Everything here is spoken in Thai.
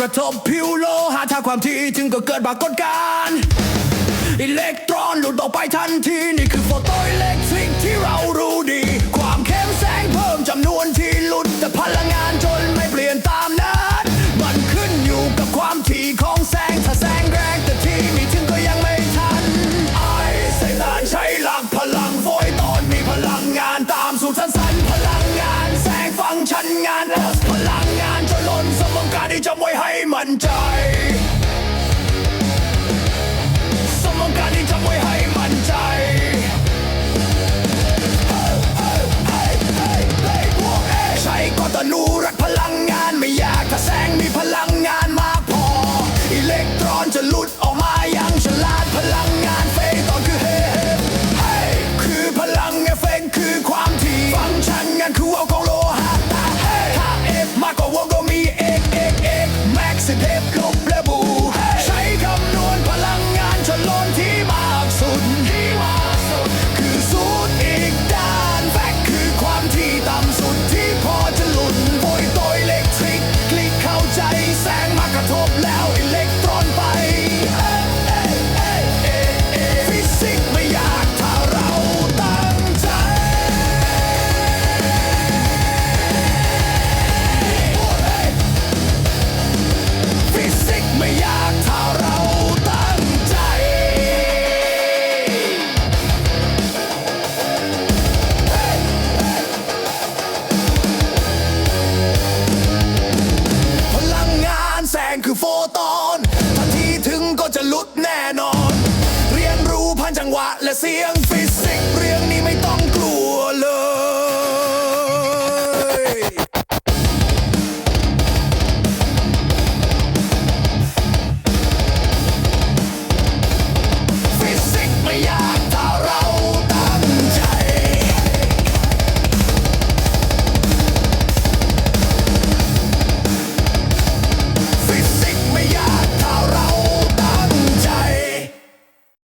กระทบผิวโลหะถ้าความถี่ถึงก็เกิดปรากฏการณ์อิเล็กตรอนหลุดออกไปทันที นี่คือโฟโตอิเล็กทริกที่เรารู้ดี ความเข้มแสงเพิ่มจำนวนที่หลุด แต่พลังงานจนไม่เปลี่ยนตามนั้นมันขึ้นอยู่กับความถี่ของแสง ถ้าแสงแรงแต่ที่มีถึงก็ยังไม่ทัน ไอไซตานใช้หลักพลังโฟยตอนมีพลังงานตามสูตรสั้นๆพลังงานแสงฟังชันงานเอสพลัง ว้ใแม็